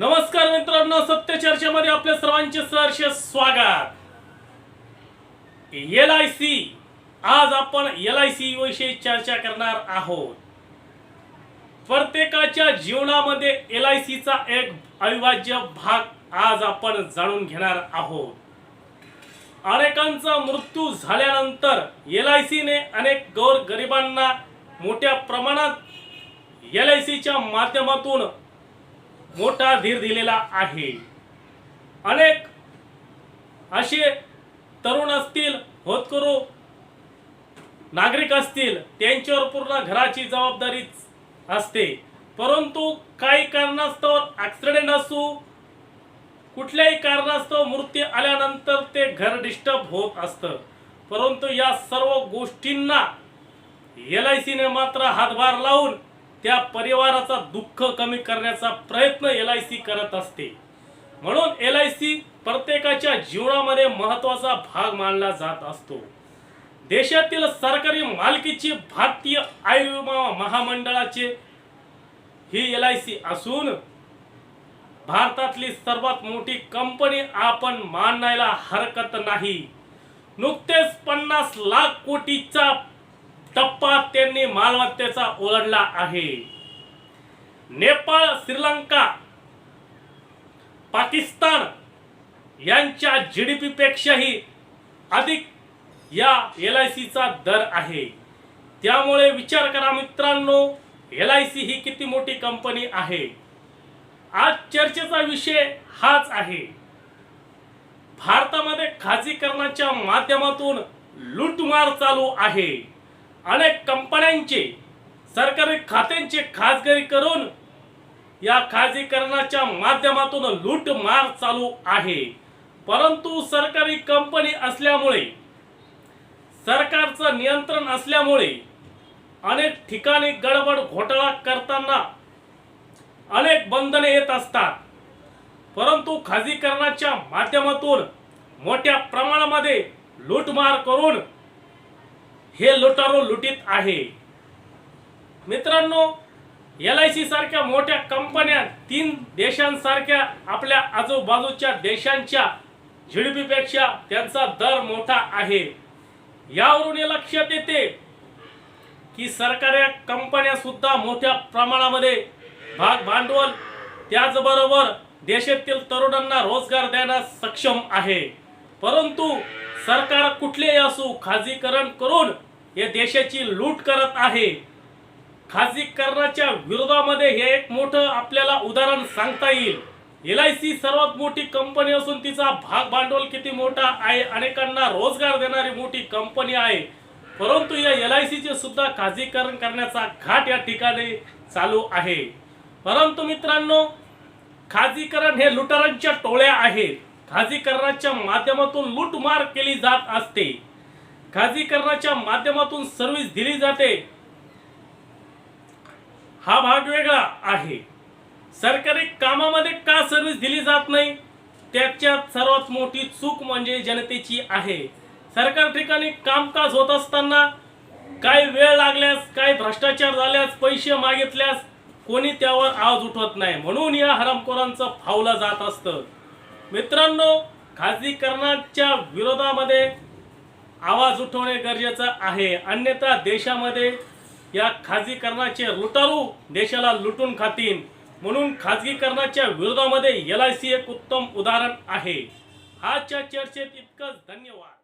नमस्कार मित्रांनो सत्य चर्चेमध्ये आपल्या सर्वांचे सहर्ष स्वागत. एल आय सी आज आपण एल आय सी विषयी चर्चा करणार आहोत. प्रत्येकाच्या जीवनामध्ये एल आय सीचा एक अविभाज्य भाग आज आपण जाणून घेणार आहोत. अनेकांचा मृत्यू झाल्यानंतर एल आय सीने अनेक गौर गरिबांना मोठ्या प्रमाणात एल आय सीच्या माध्यमातून मोठा धीर दिलेला आहे. अनेक असे तरुण असतील होतकरू नागरिक असतील त्यांच्यावर पूर्ण घराची जबाबदारी असते. परंतु काही कारणास्तव ॲक्सिडेंट असू कुठल्याही कारणास्तव मृत्यू आल्यानंतर ते घर डिस्टर्ब होत असतं. परंतु या सर्व गोष्टींना एल आय सीने मात्र हातभार लावून त्या परिवाराचा दुःख कमी करण्याचा प्रयत्न एल आय सी करत असते. म्हणून एल आय सी प्रत्येकाच्या जीवनामध्ये महत्त्वाचा भाग मानला जात असतो. देशातील सरकारी मालकीची भारतीय आयुर्विमा महामंडळाचे ही एल आय सी असून भारतातली सर्वात मोठी कंपनी आपण मानायला हरकत नाही. नुकतेच पन्नास लाख कोटीचा टप्पा त्यांनी मालमत्तेचा ओलांडला आहे. नेपाळ श्रीलंका पाकिस्तान यांच्या जी डी पेक्षाही अधिक या एल आय सीचा दर आहे. त्यामुळे विचार करा मित्रांनो एल आय सी ही किती मोठी कंपनी आहे? आज चर्चेचा विषय हाच आहे. भारतामध्ये खाजगीकरणाच्या माध्यमातून लूटमार चालू आहे. अनेक कंपन्यांचे सरकारी खात्यांचे खासगरी करून या खाजगीकरणाच्या माध्यमातून लूटमार चालू आहे. परंतु सरकारी कंपनी असल्यामुळे सरकारचं नियंत्रण असल्यामुळे अनेक ठिकाणी गडबड घोटाळा करताना अनेक बंधने येत असतात. परंतु खाजगीकरणाच्या माध्यमातून मोठ्या प्रमाणामध्ये लूटमार करून हे लुटारो लुटीत आहे. मित्रांनो एल आय सी सारख्या मोठ्या कंपन्या तीन देशांसारख्या आपल्या आजूबाजूच्या देशांच्या जीडीपी पेक्षा त्यांचा दर मोठा आहे. यावरून हे लक्षात येते की सरकारी कंपन्या सुद्धा मोठ्या प्रमाणामध्ये भाग भांडवल त्याचबरोबर देशातील तरुणांना रोजगार देण्यास सक्षम आहे. परंतु सरकार कुठलेही असो खाजगीकरण करून या देशाची लूट करत आहे. खाजगीकरणाच्या विरोधामध्ये हे एक मोठं आपल्याला उदाहरण सांगता येईल. एल आय सी सर्वात मोठी कंपनी असून तिचा भाग भांडवल किती मोठा आहे? अनेकांना रोजगार देणारी मोठी कंपनी आहे. परंतु या एल आय सीचे सुद्धा खाजगीकरण करण्याचा घाट या ठिकाणी चालू आहे. परंतु मित्रांनो खाजगीकरण हे लुटारांच्या टोळ्या आहेत. खाजगीकरणाच्या माध्यमातून लूटमार केली जात असते. खाजगीकरणाच्या माध्यमातून सर्व्हिस दिली जाते. हा भाग वेगळा आहे. सरकारी कामामध्ये का सर्व्हिस दिली जात नाही? त्याच्यात सर्वात मोठी चूक म्हणजे जनतेची आहे. सरकार ठिकाणी कामकाज होत असताना काही वेळ लागल्यास काही भ्रष्टाचार झाल्यास पैसे मागितल्यास कोणी त्यावर आवाज उठवत नाही. म्हणून या हरामखोरांचं फावलं जात असतं. मित्रांनो खाजगीकरणाच्या विरोधामध्ये आवाज उठवणे गरजेचं आहे. अन्यथा देशामध्ये या खाजगीकरणाचे लुटारू देशाला लुटून खातील. म्हणून खाजगीकरणाच्या विरोधामध्ये एल आय सी एक उत्तम उदाहरण आहे. आजच्या चर्चेत इतकंच. धन्यवाद.